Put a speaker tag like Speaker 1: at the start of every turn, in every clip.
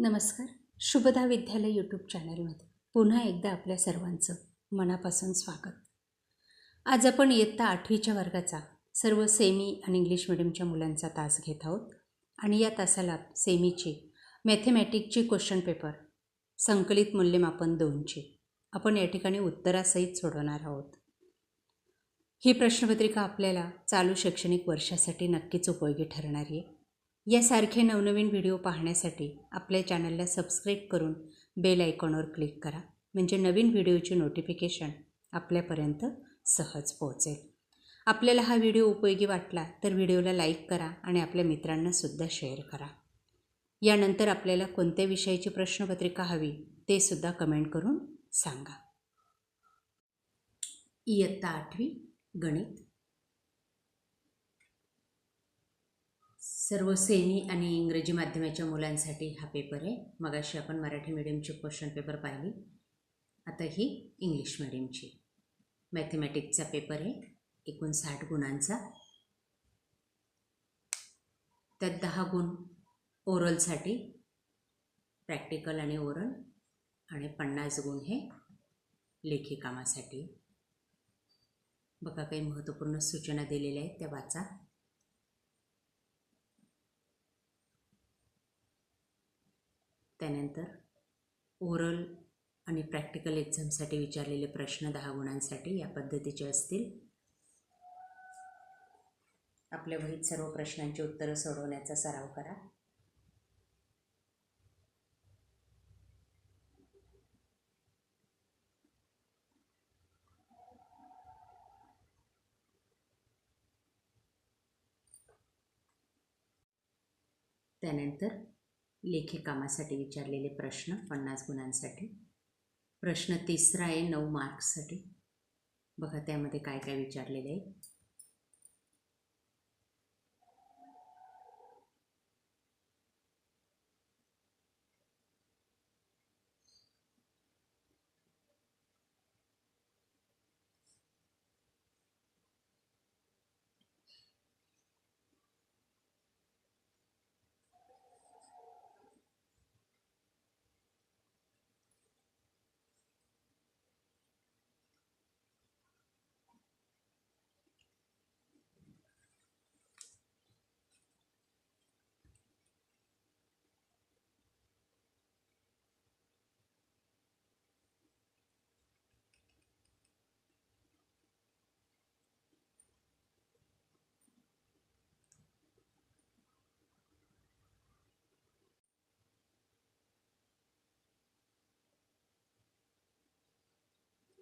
Speaker 1: नमस्कार. शुभदा विद्यालय यूट्यूब चॅनलमध्ये पुन्हा एकदा आपल्या सर्वांचं मनापासून स्वागत. आज आपण इयत्ता आठवीच्या वर्गाचा सर्व सेमी आणि इंग्लिश मिडियमच्या मुलांचा तास घेत आहोत. आणि या तासाला सेमीचे मॅथेमॅटिकचे क्वेश्चन पेपर संकलित मूल्यमापन दोनचे आपण या ठिकाणी उत्तरासहित सोडवणार आहोत. ही प्रश्नपत्रिका आपल्याला चालू शैक्षणिक वर्षासाठी नक्कीच उपयोगी ठरणार आहे. यासारखे नवनवीन व्हिडिओ पाहण्यासाठी आपल्या चॅनलला सबस्क्राईब करून बेल आयकॉनवर क्लिक करा. म्हणजे नवीन व्हिडिओची नोटिफिकेशन आपल्यापर्यंत सहज पोहोचेल. आपल्याला हा व्हिडिओ उपयोगी वाटला तर व्हिडिओला लाईक करा आणि आपल्या मित्रांनासुद्धा शेअर करा. यानंतर आपल्याला कोणत्या विषयाची प्रश्नपत्रिका हवी ते सुद्धा कमेंट करून सांगा. इयत्ता आठवी गणित. सर्व सेमी आणि इंग्रजी माध्यमाच्या मुलांसाठी हा पेपर आहे. मगाशी आपण मराठी मीडियमची क्वेश्चन पेपर पाहिली. आता ही इंग्लिश मिडियमची मॅथमॅटिक्सचा पेपर आहे. एकूण साठ गुणांचा. त्यात दहा गुण ओरलसाठी प्रॅक्टिकल आणि ओरल आणि पन्नास गुण हे लेखी कामासाठी बघा काही महत्त्वपूर्ण सूचना दिलेल्या आहेत. त्या वाचा. त्यानंतर ओरल आणि प्रॅक्टिकल एक्झामसाठी विचारलेले प्रश्न दहा गुणांसाठी या पद्धतीचे असतील. आपल्या वहीत सर्व प्रश्नांची उत्तरं सोडवण्याचा सराव करा. त्यानंतर लेखी कामासाठी विचारलेले प्रश्न पन्नास गुणांसाठी. प्रश्न तिसरा आहे नऊ मार्क्ससाठी बघा त्यामध्ये काय काय विचारलेले आहे.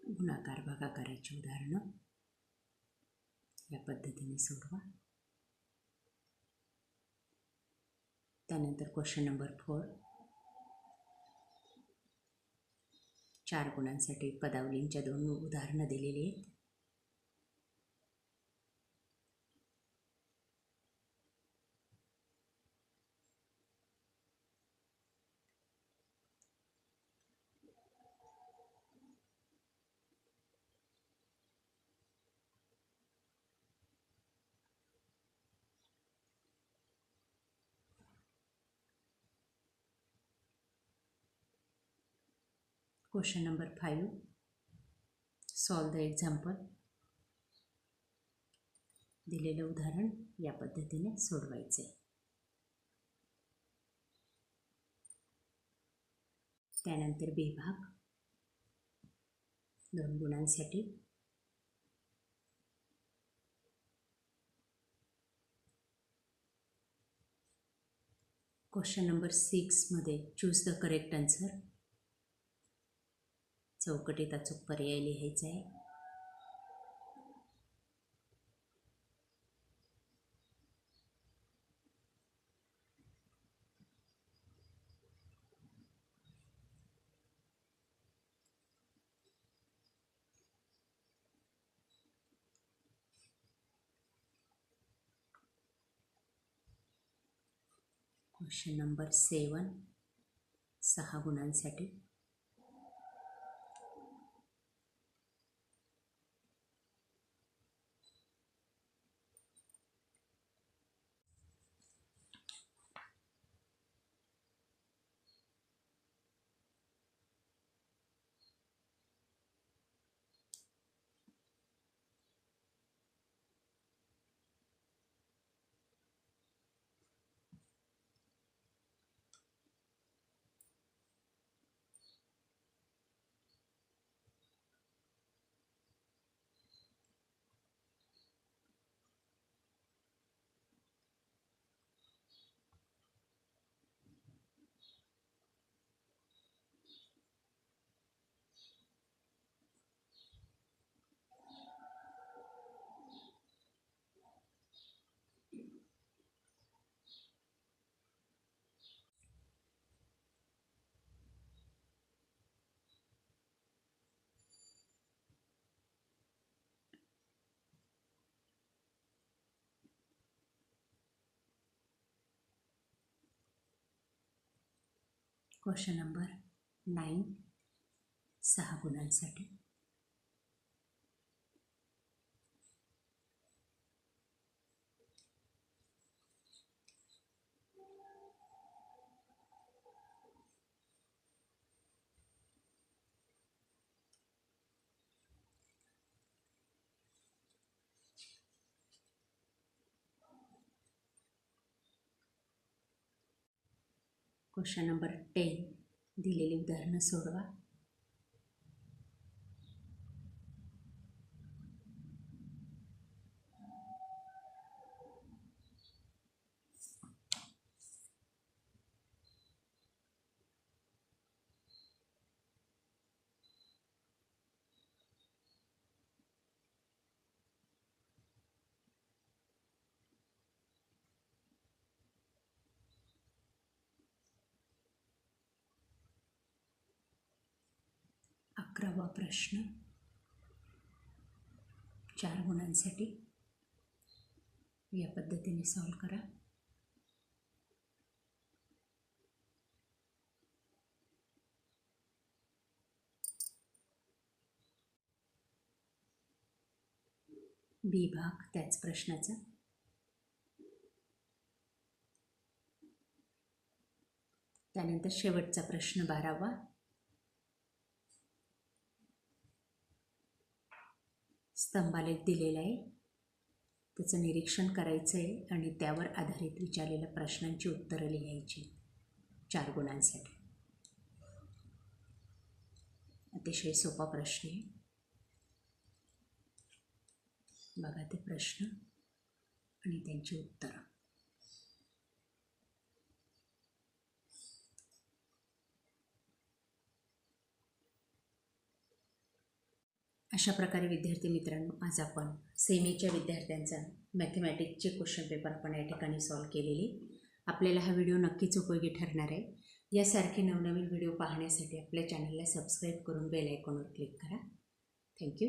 Speaker 1: गुणाकार भागाकाराची उदाहरणं. या पद्धतीने सोडवा. त्यानंतर क्वेश्चन नंबर फोर चार गुणांसाठी पदावलींच्या दोन उदाहरणं दिलेली आहेत. Question number five solve the example दिलेलं उदाहरण या पद्धतीने सोडवायचे. त्यानंतर विभाग दोन गुणांसाठी. क्वेश्चन नंबर सिक्समध्ये चूज द करेक्ट आन्सर चौकटीत अचूक पर्याय लिहायचा आहे. क्वेश्चन नंबर सेवन सहा गुणांसाठी. क्वेश्चन नंबर नाईन सहा गुणांसाठी. क्वेश्चन नंबर टेन दिलेली उदाहरणं सोडवा. अकरावा प्रश्न. चार गुणांसाठी या पद्धतीने सॉल्व करा. बी भाग त्याच प्रश्नाचा. त्यानंतर शेवटचा प्रश्न बारावा. स्तंभालेख दिलेला आहे. त्याचं निरीक्षण करायचं आहे आणि त्यावर आधारित विचारलेल्या प्रश्नांची उत्तरं लिहायची. चार गुणांसाठी. अतिशय सोपा प्रश्न आहे. बघा ते प्रश्न आणि त्यांची उत्तरं. अशा प्रकारे विद्यार्थी मित्रांनो आज आपण सेमीच्या विद्यार्थ्यांचा मॅथमॅटिक्सचे क्वेश्चन पेपर आपण या ठिकाणी सॉल्व केलेली. आपल्याला हा व्हिडिओ नक्कीच उपयोगी ठरणार आहे. यासारखे नवनवीन व्हिडिओ पाहण्यासाठी आपल्या चॅनलला सबस्क्राईब करून बेल आयकॉनवर क्लिक करा. थँक्यू